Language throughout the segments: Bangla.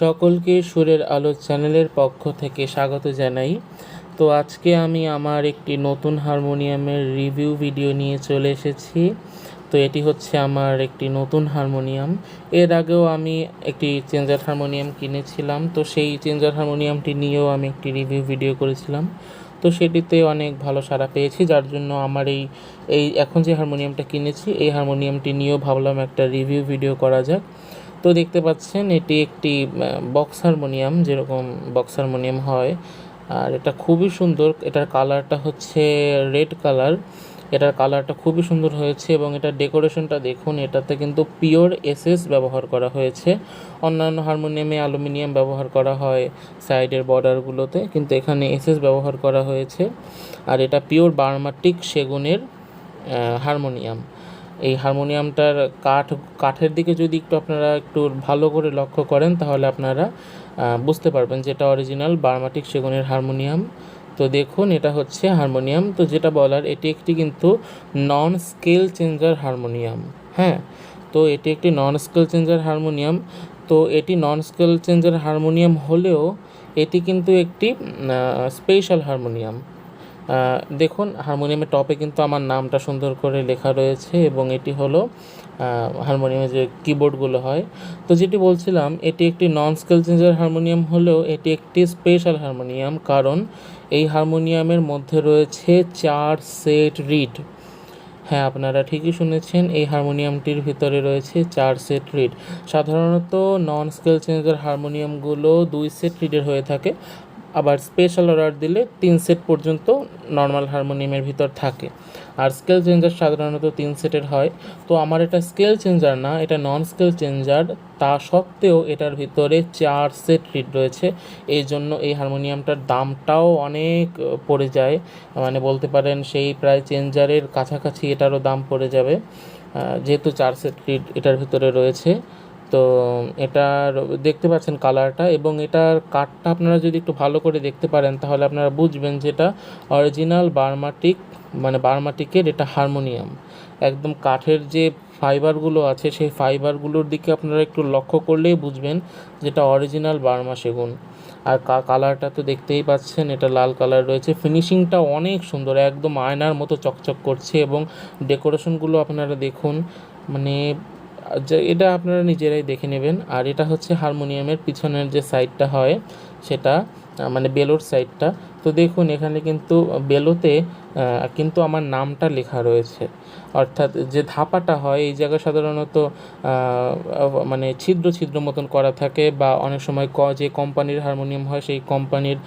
সকলকে সুরের আলো চ্যানেলের পক্ষ থেকে স্বাগত জানাই। তো আজকে আমি আমার একটি নতুন হারমোনিয়ামের রিভিউ ভিডিও নিয়ে চলে এসেছি। তো এটি হচ্ছে আমার একটি নতুন হারমোনিয়াম। এর আগেও আমি একটি চেঞ্জার হারমোনিয়াম কিনেছিলাম। তো সেই চেঞ্জার হারমোনিয়ামটি নিয়েও আমি একটি রিভিউ ভিডিও করেছিলাম। তো সেটিতে অনেক ভালো সাড়া পেয়েছি, যার জন্য আমার এই এই এখন যে হারমোনিয়ামটা কিনেছি, এই হারমোনিয়ামটি নিয়েও ভাবলাম একটা রিভিউ ভিডিও করা যাক। তো দেখতে পাচ্ছেন, এটি একটি বক্স হারমোনিয়াম যেরকম বক্স হারমোনিয়াম হয়। আর এটা খুবই সুন্দর, এটার কালারটা হচ্ছে রেড কালার এটার কালারটা খুবই সুন্দর হয়েছে এবং এটার ডেকোরেশনটা দেখুন, এটাতে কিন্তু পিওর এসএস ব্যবহার করা হয়েছে। অন্যান্য হারমোনিয়ামে অ্যালুমিনিয়াম ব্যবহার করা হয় সাইডের বর্ডারগুলোতে কিন্তু এখানে এসএস ব্যবহার করা হয়েছে। আর এটা পিওর বার্মাটিক সেগুনের হারমোনিয়াম এই হারমোনিয়ামটার কাঠ, কাঠের দিকে যদি একটু আপনারা একটু ভালো করে লক্ষ্য করেন, তাহলে আপনারা বুঝতে পারবেন যে এটা অরিজিনাল বার্মাটিক সেগুনের হারমোনিয়াম। তো দেখুন, এটা হচ্ছে হারমোনিয়াম। তো যেটা বলার, এটি একটি কিন্তু নন স্কেল চেঞ্জার হারমোনিয়াম হ্যাঁ? তো এটি একটি নন স্কেল চেঞ্জার হারমোনিয়াম। তো এটি নন স্কেল চেঞ্জার হারমোনিয়াম হলেও এটি কিন্তু একটি স্পেশাল হারমোনিয়াম। দেখুন, হারমোনিয়ামের টপে কিন্তু আমার নামটা সুন্দর করে লেখা রয়েছে এবং এটি হলো হারমোনিয়ামে যে কিবোর্ডগুলো হয়। তো যেটি বলছিলাম, এটি একটি নন স্কেল চেঞ্জার হারমোনিয়াম হলেও এটি একটি স্পেশাল হারমোনিয়াম কারণ এই হারমোনিয়ামের মধ্যে রয়েছে চার সেট রিড হ্যাঁ আপনারা ঠিকই শুনেছেন, এই হারমোনিয়ামটির ভিতরে রয়েছে চার সেট রিড সাধারণত নন স্কেল চেঞ্জার হারমোনিয়ামগুলো দুই সেট রিডের হয়ে থাকে। আবার স্পেশাল অর্ডার দিলে তিন সেট পর্যন্ত নর্মাল হারমোনিয়ামের ভিতর থাকে। আর স্কেল চেঞ্জার সাধারণত তিন সেটের হয়। তো আমার এটা স্কেল চেঞ্জার না, এটা নন স্কেল চেঞ্জার তা সত্ত্বেও এটার ভিতরে চার সেট রিড রয়েছে। এই জন্য এই হারমোনিয়ামটার দামটাও অনেক পড়ে যায়। মানে বলতে পারেন সেই প্রায় চেঞ্জারের কাছাকাছি এটারও দাম পড়ে যাবে। যেহেতু চার সেট রিড এটার ভিতরে রয়েছে। তো এটার দেখতে পাচ্ছেন কালারটা এবং এটার কাঠটা আপনারা যদি একটু ভালো করে দেখতে পারেন, তাহলে আপনারা বুঝবেন যে এটা অরিজিনাল বার্মাটিক মানে বার্মাটিকের এটা হারমোনিয়াম। একদম কাঠের যে ফাইবারগুলো আছে, সেই ফাইবারগুলোর দিকে আপনারা একটু লক্ষ্য করলেই বুঝবেন যেটা অরিজিনাল বার্মা সেগুন। আর কালারটা তো দেখতেই পাচ্ছেন, এটা লাল কালার রয়েছে। ফিনিশিংটা অনেক সুন্দর, একদম আয়নার মতো চকচক করছে এবং ডেকোরেশনগুলো আপনারা দেখুন মানে যে এটা আপনারা নিজেরাই দেখে নেবেন। আর এটা হচ্ছে হারমোনিয়ামের পিছনের যে সাইডটা হয় সেটা মানে বেলোর সাইডটা তো দেখুন, এখানে কিন্তু বেলোতে কিন্তু আমার নামটা লেখা রয়েছে। অর্থাৎ যে ধাপাটা হয়, এই জায়গায় সাধারণত মানে ছিদ্র ছিদ্র মতন করা থাকে বা অনেক সময় ক, যে কোম্পানির হারমোনিয়াম হয়, সেই কোম্পানির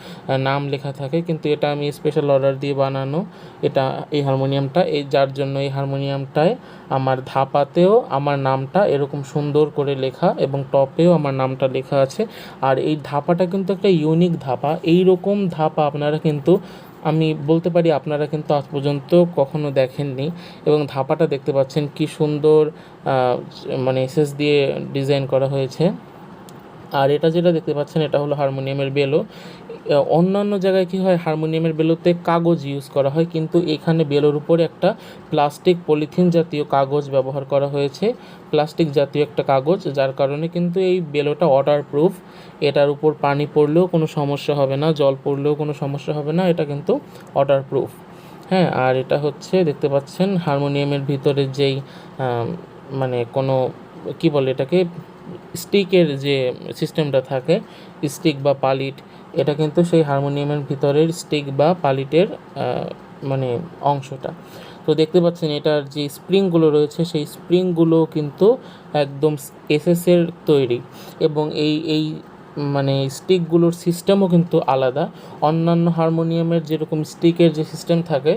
নাম লেখা থাকে। কিন্তু এটা আমি স্পেশাল অর্ডার দিয়ে বানানো, এটা, এই হারমোনিয়ামটা। এই, যার জন্য এই হারমোনিয়ামটায় আমার ধাপাতেও আমার নামটা এরকম সুন্দর করে লেখা এবং টপেও আমার নামটা লেখা আছে। আর এই ধাপাটা কিন্তু একটা ইউনিক ধাপা। এই রকম ধাপা আপনারা কিন্তু, আমি বলতে পারি আপনারা কিন্তু আজ পর্যন্ত কখনো দেখেননি এবং ধাপাটা দেখতে পাচ্ছেন কি সুন্দর মানে এসএস দিয়ে ডিজাইন করা হয়েছে। আর এটা যেটা দেখতে পাচ্ছেন, এটা হলো হারমোনিয়ামের বেলো অন্যান্য জায়গায় কী হয়? হারমোনিয়ামের বেলোতে কাগজ ইউজ করা হয়, কিন্তু এখানে বেলোর উপরে একটা প্লাস্টিক পলিথিন জাতীয় কাগজ ব্যবহার করা হয়েছে। প্লাস্টিক জাতীয় একটা কাগজ, যার কারণে কিন্তু এই বেলোটা ওয়াটার প্রুফ এটার উপর পানি পড়লেও কোনো সমস্যা হবে না, জল পড়লেও কোনো সমস্যা হবে না, এটা কিন্তু ওয়াটার প্রুফ হ্যাঁ আর এটা হচ্ছে, দেখতে পাচ্ছেন, হারমোনিয়ামের ভিতরে যেই মানে কোনো, কি বলে এটাকে স্টিকের যে সিস্টেমটা থাকে স্টিক বা পালিট এটা কিন্তু সেই হারমোনিয়ামের ভিতরের স্টিক বা পালিটের মানে অংশটা। তো দেখতে পাচ্ছেন এটার যে স্প্রিংগুলো রয়েছে, সেই স্প্রিংগুলো কিন্তু একদম এসএসের তৈরি এবং এই এই মানে স্টিকগুলোর সিস্টেমও কিন্তু আলাদা। অন্যান্য হারমোনিয়ামের যেরকম স্টিকের যে সিস্টেম থাকে,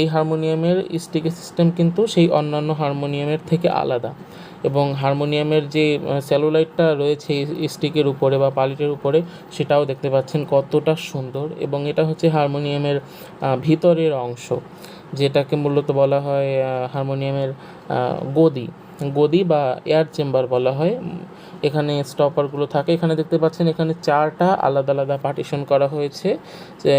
এই হারমোনিয়ামের স্টিকের সিস্টেম কিন্তু সেই অন্যান্য হারমোনিয়ামের থেকে আলাদা। এবং হারমোনিয়ামের যে স্যালোলাইটটা রয়েছে স্টিকের উপরে বা পালিটের উপরে, সেটাও দেখতে পাচ্ছেন কতটা সুন্দর এবং এটা হচ্ছে হারমোনিয়ামের ভিতরের অংশ। যেটাকে মূলত বলা হয় হারমোনিয়ামের গদি। গদি বা এয়ার চেম্বার বলা হয়। এখানে স্টপারগুলো থাকে। এখানে দেখতে পাচ্ছেন, এখানে চারটা আলাদা আলাদা পার্টিশন করা হয়েছে।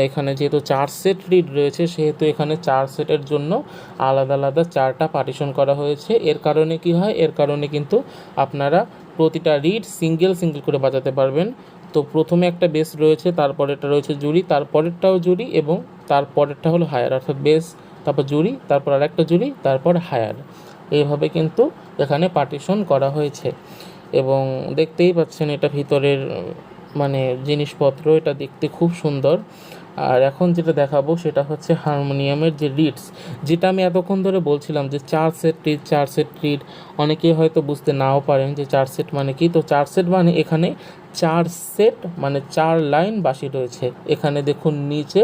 এখানে যেহেতু চার সেট রিড রয়েছে, সেহেতু এখানে চার সেটের জন্য আলাদা আলাদা চারটা পার্টিশন করা হয়েছে। এর কারণে কি হয়? এর কারণে কিন্তু আপনারা প্রতিটা রিড সিঙ্গেল সিঙ্গেল করে বাজাতে পারবেন। তো প্রথমে একটা বেস রয়েছে, তারপরেরটা রয়েছে জুড়ি, তারপরেরটাও জুড়ি এবং তারপরেরটা হলো হায়ার অর্থাৎ বেস তারপর জুড়ি, তারপর আরেকটা জুড়ি, তারপর হায়ার। এইভাবে কিন্তু এখানে পার্টিশন করা হয়েছে। এবং দেখতেই পাচ্ছেন এটা ভিতরের মানে জিনিসপত্র, এটা দেখতে খুব সুন্দর। আর এখন যেটা দেখাবো সেটা হচ্ছে হারমোনিয়ামের যে রিডস যেটা আমি এতক্ষণ ধরে বলছিলাম যে চার সেট রিড চার সেট রিড অনেকেই হয়তো বুঝতে নাও পারেন যে চার সেট মানে কি? তো চার সেট মানে এখানে চার সেট মানে চার লাইন বাসি রয়েছে। এখানে দেখুন নিচে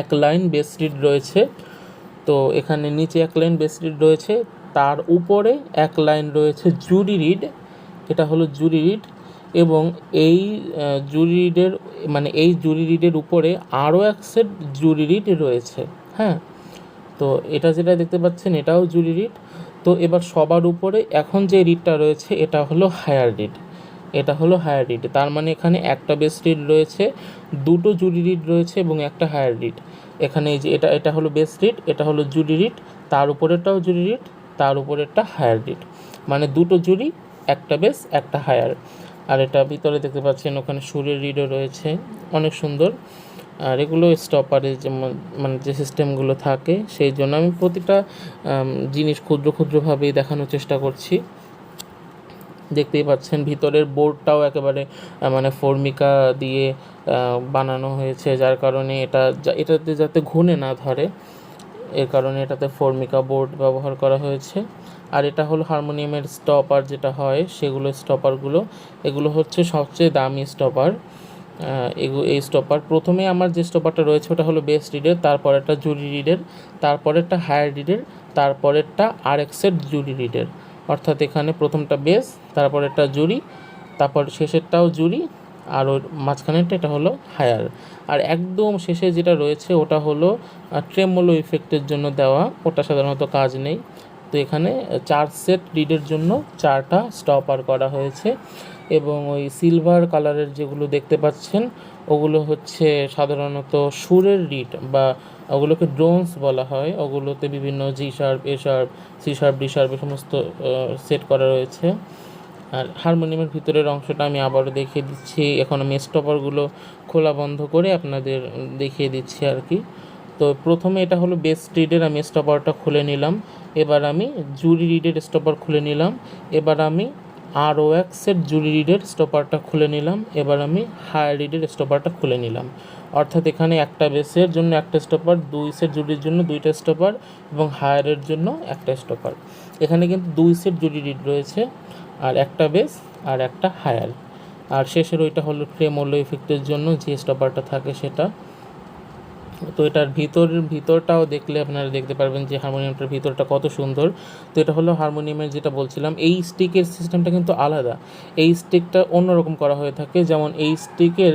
এক লাইন বেস রিড রয়েছে। তো এখানে নিচে এক লাইন বেস রিড রয়েছে, তার উপরে এক লাইন রয়েছে জুরি রিড এটা হলো জুরি রিড এবং এই জুরি রিডের মানে এই জুরি রিডের উপরে আরও এক সেট জুরি রিড রয়েছে হ্যাঁ? তো এটা যেটা দেখতে পাচ্ছেন, এটাও জুরি রিড তো এবার সবার উপরে এখন যে রিডটা রয়েছে, এটা হলো হায়ার রিড এটা হলো হায়ার রিড তার মানে এখানে একটা বেস রিড রয়েছে, দুটো জুরি রিড রয়েছে এবং একটা হায়ার রিড এখানে এই যে এটা এটা হলো বেস রিড এটা হলো জুরি রিড তার উপরেরটাও জুরি রিড তার উপরেরটা হায়ার রিড মানে দুটো জুরি একটা বেস একটা হায়ার আর এটা ভিতরে দেখতে পাচ্ছেন, ওখানে সুরের রিডও রয়েছে, অনেক সুন্দর। আর এগুলো স্টপারে যেমন মানে যে সিস্টেমগুলো থাকে, সেই জন্য আমি প্রতিটা জিনিস ক্ষুদ্র ক্ষুদ্রভাবেই দেখানোর চেষ্টা করছি। দেখতেই পাচ্ছেন, ভিতরের বোর্ডটাও একেবারে মানে ফর্মিকা দিয়ে বানানো হয়েছে, যার কারণে এটা এটাতে যাতে ঘুনে না ধরে, এর কারণে এটাতে ফর্মিকা বোর্ড ব্যবহার করা হয়েছে। আর এটা হলো হারমোনিয়ামের স্টপার যেটা হয়, সেগুলো, স্টপারগুলো, এগুলো হচ্ছে সবচেয়ে দামি স্টপার। এই স্টপার, প্রথমে আমার যে স্টপারটা রয়েছে, ওটা হলো বেস রিডের তারপরেরটা জুরি রিডের তারপরেরটা হায়ার রিডের তারপরেরটা আর এক সেট জুরি রিডের। অর্থাৎ এখানে প্রথমটা বেস, তারপর একটা জুরি তারপর শেষেরটাও জুরি আর ওর মাঝখানেরটা এটা হলো হায়ার। আর একদম শেষে যেটা রয়েছে ওটা হলো ট্রেমোলো ইফেক্টের জন্য দেওয়া, ওটা সাধারণত কাজ নেই। তো এখানে চার সেট রিডের জন্য চারটা স্টপার করা হয়েছে। এবং ওই সিলভার কালারের যেগুলো দেখতে পাচ্ছেন, ওগুলো হচ্ছে সাধারণত সুরের রিড বা ওগুলোকে ড্রোনস বলা হয়। ওগুলোতে বিভিন্ন G sharp A sharp C sharp D sharp এ সমস্ত সেট করা রয়েছে। আর হারমোনিয়ামের ভিতরের অংশটা আমি আবারও দেখিয়ে দিচ্ছি। এখন আমি স্টপারগুলো খোলা বন্ধ করে আপনাদের দেখিয়ে দিচ্ছি আর কি। তো প্রথমে এটা হলো বেস রিডের আমি স্টপারটা খুলে নিলাম। এবার আমি জুরি রিডের স্টপার খুলে নিলাম। এবার আমি আরও এক সেট জুরি রিডের স্টপারটা খুলে নিলাম। এবার আমি হায়ার রিডের স্টপারটা খুলে নিলাম। অর্থাৎ এখানে একটা বেসের জন্য একটা স্টপার, দুই সেট জুরির জন্য দুইটা স্টপার এবং হায়ারের জন্য একটা স্টপার। এখানে কিন্তু দুই সেট জুরি রিড রয়েছে, আর একটা বেস আর একটা হায়ার। আর শেষের ওইটা হলো ট্রেমোলো ইফেক্টের জন্য যে স্টপারটা থাকে সেটা। তো এটার ভিতর, ভিতরটাও দেখলে আপনারা দেখতে পারবেন যে হারমোনিয়ামটার ভিতরটা কত সুন্দর। তো এটা হলো হারমোনিয়ামের যেটা বলছিলাম, এই স্টিকের সিস্টেমটা কিন্তু আলাদা। এই স্টিকটা অন্যরকম করা হয়ে থাকে, যেমন এই স্টিকের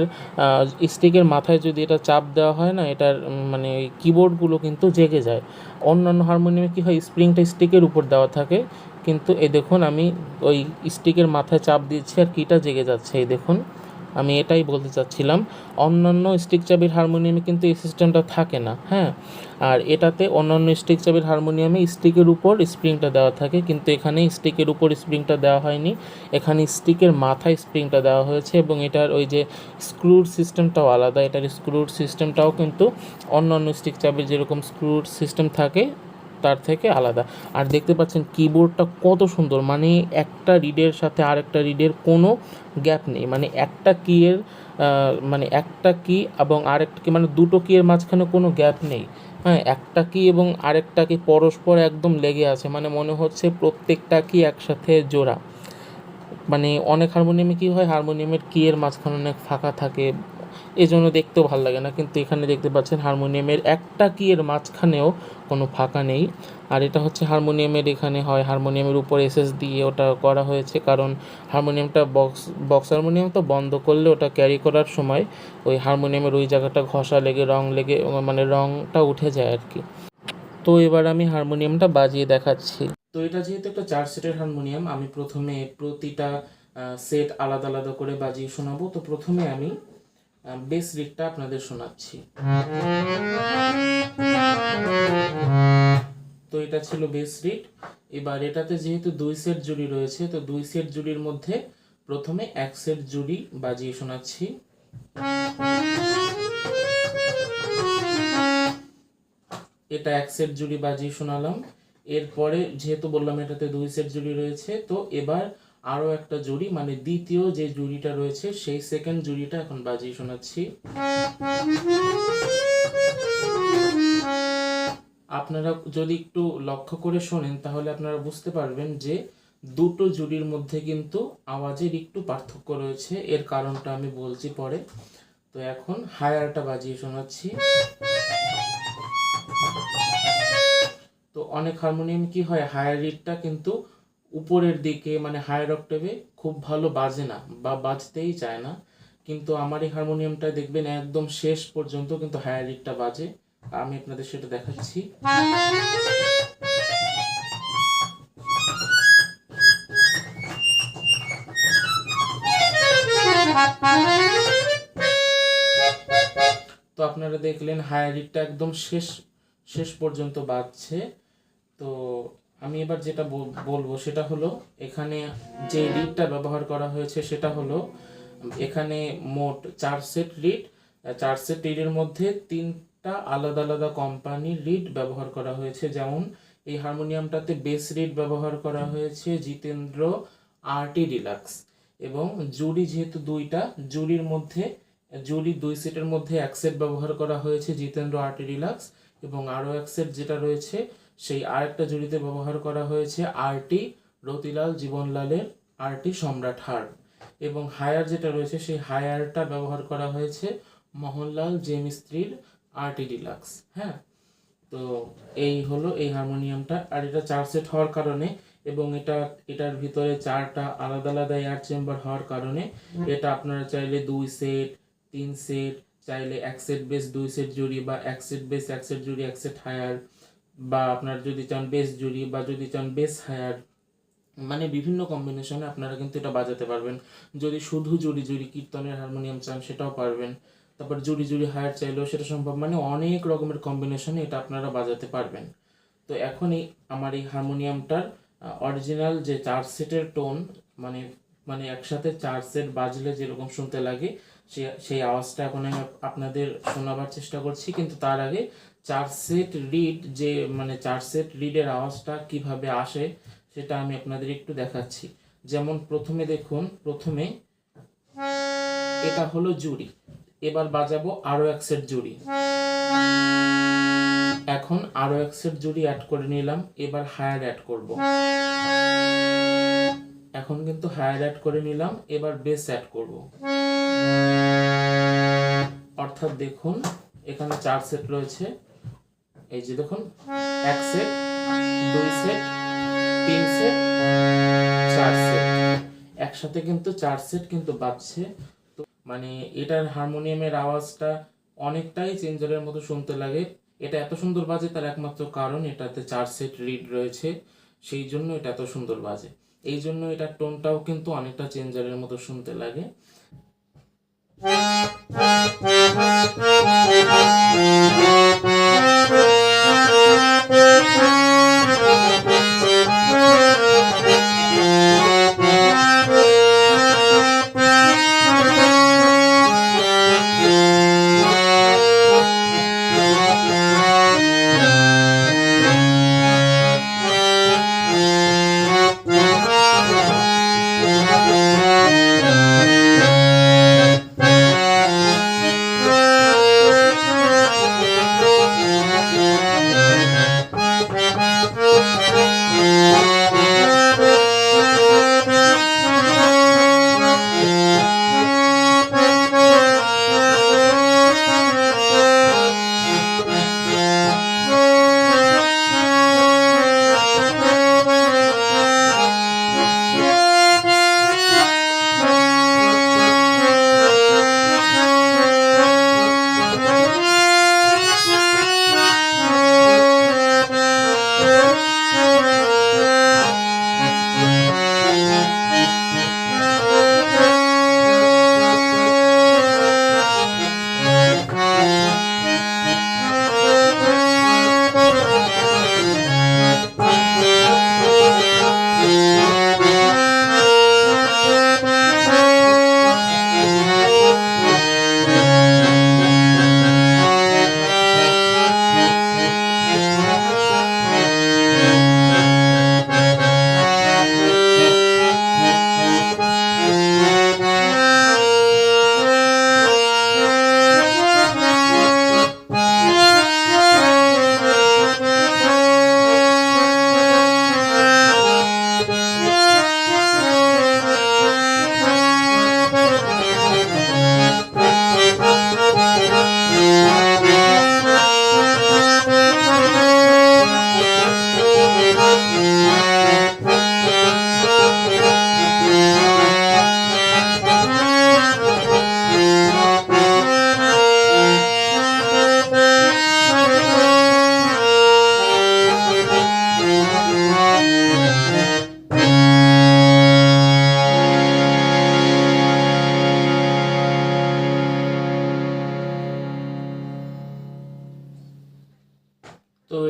স্টিকের মাথায় যদি এটা চাপ দেওয়া হয় না, এটার মানে কিবোর্ডগুলো কিন্তু জেগে যায়। অন্যান্য হারমোনিয়ামে কী হয়, স্প্রিংটা স্টিকের উপর দেওয়া থাকে, কিন্তু এই দেখুন আমি ওই স্টিকের মাথায় চাপ দিচ্ছি আর কিটা জেগে যাচ্ছে, এই দেখুন। আমি এটাই বলতে চাচ্ছিলাম, অন্যান্য স্টিক চাবির হারমোনিয়ামে কিন্তু এই সিস্টেমটা থাকে না হ্যাঁ? আর এটাতে অন্যান্য স্টিক চাবির হারমোনিয়ামে স্টিকের উপর স্প্রিংটা দেওয়া থাকে, কিন্তু এখানে স্টিকের উপর স্প্রিংটা দেওয়া হয়নি। এখানে স্টিকের মাথায় স্প্রিংটা দেওয়া হয়েছে এবং এটার ওই যে স্ক্রুর সিস্টেমটাও আলাদা, এটার স্ক্রুর সিস্টেমটাও কিন্তু অন্যান্য স্টিক চাবির যেরকম স্ক্রুর সিস্টেম থাকে তার থেকে আলাদা। আর দেখতে পাচ্ছেন কিবোর্ডটা কত সুন্দর মানে একটা রিডের সাথে আরেকটা রিডের কোনো গ্যাপ নেই। মানে একটা কিয়ের মানে একটা কি এবং আরেকটা কি মানে দুটো কিয়ের মাঝখানে কোনো গ্যাপ নেই। হ্যাঁ একটা কি এবং আরেকটা কি পরস্পর একদম লেগে আছে মানে মনে হচ্ছে প্রত্যেকটা কি একসাথে জোড়া। মানে অনেক হারমোনিয়ামে কী হয় হারমোনিয়ামের কিয়ের মাঝখানে অনেক ফাঁকা থাকে এই জন্য দেখতেও ভালো লাগে না। কিন্তু এখানে দেখতে পাচ্ছেন হারমোনিয়ামের একটা কিয়ের মাঝখানেও কোনো ফাঁকা নেই। আর এটা হচ্ছে হারমোনিয়ামের এখানে হয়, হারমোনিয়ামের উপর এসএস দিয়ে ওটা করা হয়েছে। কারণ হারমোনিয়ামটা বক্স বক্স হারমোনিয়াম তো বন্ধ করলে ওটা ক্যারি করার সময় ওই হারমোনিয়ামের ওই জায়গাটা ঘষা লেগে, রং লেগে মানে রংটা উঠে যায় আর কি। তো এবার আমি হারমোনিয়ামটা বাজিয়ে দেখাচ্ছি। তো এটা যেহেতু একটা চার সেটের হারমোনিয়াম, আমি প্রথমে প্রতিটা সেট আলাদা আলাদা করে বাজিয়ে শোনাবো। তো প্রথমে আমি বেস রিডটা আপনাদের শোনাচ্ছি। তো এটা ছিল বেস রিড এবার এটাতে যেহেতু দুই সেট জুড়ি রয়েছে, তো দুই সেট জুড়ির মধ্যে প্রথমে এক সেট জুড়ি বাজিয়ে শোনাচ্ছি। এটা এক সেট জুড়ি বাজিয়ে শোনালাম। এরপরে যেহেতু বললাম এটাতে দুই সেট জুড়ি রয়েছে, তো এবার আরও একটা জুড়ি মানে দ্বিতীয় যে জুড়িটা রয়েছে, সেই সেকেন্ড জুড়িটা এখন বাজিয়ে শোনাচ্ছি। আপনারা যদি একটু লক্ষ্য করে শোনেন, তাহলে আপনারা বুঝতে পারবেন যে দুটো জুড়ির মধ্যে কিন্তু আওয়াজের একটু পার্থক্য রয়েছে। এর কারণটা আমি বলছি পরে। তো এখন হায়ারটা বাজিয়ে শোনাচ্ছি। তো অনেক হারমোনিয়াম কি হয়, হায়ার রিডটা কিন্তু উপরের দিকে মানে হায়ার অক্টেভে খুব ভালো বাজে না বা বাজতেই চায় না। কিন্তু আমার এই হারমোনিয়ামটা দেখবেন একদম শেষ পর্যন্ত কিন্তু হায়ার রিডটা বাজে। আমি আপনাদের সেটা দেখাচ্ছি। তো আপনারা দেখলেন হায়ার রিডটা একদম শেষ শেষ পর্যন্ত বাজছে। তো আমি এবার যেটা বলব সেটা হলো, এখানে যে রিডটা ব্যবহার করা হয়েছে সেটা হলো, এখানে মোট চার সেট রিড চার সেট রিডের মধ্যে তিনটা আলাদা আলাদা কোম্পানির রিড ব্যবহার করা হয়েছে। যেমন, এই হারমোনিয়ামটাতে বেস রিড ব্যবহার করা হয়েছে জিতেন্দ্র আরটি ডিলাক্স এবং জুরি যেহেতু দুইটা, জুড়ির মধ্যে, জুড়ি দুই সেটের মধ্যে এক সেট ব্যবহার করা হয়েছে জিতেন্দ্র আরটি ডিলাক্স এবং আরও এক সেট যেটা রয়েছে সেই আরেকটা জুড়িতে ব্যবহার করা হয়েছে আরটি রতিলাল জীবনলালের আরটি সম্রাট হার। এবং হায়ার যেটা রয়েছে সেই হায়ারটা ব্যবহার করা হয়েছে মোহনলাল জে মিস্ত্রির আরটি ডিলাক্স হ্যাঁ? তো এই হলো এই হারমোনিয়ামটা। আর এটা চার সেট হওয়ার কারণে এবং এটা, এটার ভিতরে চারটা আলাদা আলাদা এয়ার চেম্বার হওয়ার কারণে এটা আপনারা চাইলে দুই সেট, তিন সেট, চাইলে এক সেট বেস, দুই সেট জুড়ি বা এক সেট বেস, এক সেট জুড়ি, এক সেট হায়ার বা আপনার যদি চান বেস জুড়ি বা যদি চান বেস হায়ার মানে বিভিন্ন কম্বিনেশনে আপনারা কিন্তু এটা বাজাতে পারবেন। যদি শুধু জুড়ি জুড়ি কীর্তনের হারমোনিয়াম চান সেটাও পারবেন। তারপর জুড়ি জুড়ি হায়ার চাইলেও সেটা সম্ভব মানে অনেক রকমের কম্বিনেশনে এটা আপনারা বাজাতে পারবেন। তো এখন এই আমার এই হারমোনিয়ামটার অরিজিনাল যে চার সেটের টোন মানে মানে একসাথে চার সেট বাজলে যেরকম শুনতে লাগে সেই আওয়াজটা এখন আমি আপনাদের শোনাবার চেষ্টা করছি, কিন্তু তার আগে চার সেট রিড যে মানে চার সেট রিডের আওয়াজটা কীভাবে আসে সেটা আমি আপনাদের একটু দেখাচ্ছি। যেমন প্রথমে দেখুন, প্রথমে এটা হলো জুড়ি। এবার বাজাবো আরও এক সেট জুড়ি। এখন আরও এক সেট জুড়ি অ্যাড করে নিলাম, এবার হায়ার অ্যাড করব। এখন কিন্তু হায়ার অ্যাড করে নিলাম, এবার বেস অ্যাড করব। অর্থাৎ দেখুন, এখানে চার সেট রয়েছে। এই যে দেখুন, এক সেট দুই সেট তিন সেট চার সেট একসাথে কিন্তু চার সেট কিন্তু বাজছে। তো মানে এটার হারমোনিয়ামের আওয়াজটা অনেকটাই চেঞ্জারের মতো শুনতে লাগে। এটা এত সুন্দর বাজে, তার একমাত্র কারণ এটাতে চার সেট রিড রয়েছে। সেই জন্য এটা এত সুন্দর বাজে। এই জন্য এটার টোনটাও কিন্তু অনেকটা চেঞ্জারের মতো শুনতে লাগে। Thank you.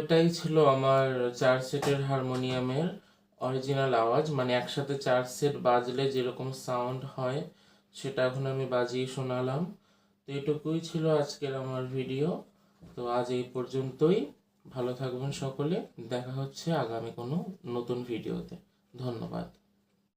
এটাই ছিল আমার চার সেটের হারমোনিয়ামের অরিজিনাল আওয়াজ। মানে একসাথে চার সেট বাজলে যেরকম সাউন্ড হয়, সেটা এখন আমি বাজিয়ে শোনালাম। তো এটুকুই ছিল আজকের আমার ভিডিও তো আজ এই পর্যন্তই। ভালো থাকবেন সকলে। দেখা হচ্ছে আগামী কোনো নতুন ভিডিওতে ধন্যবাদ।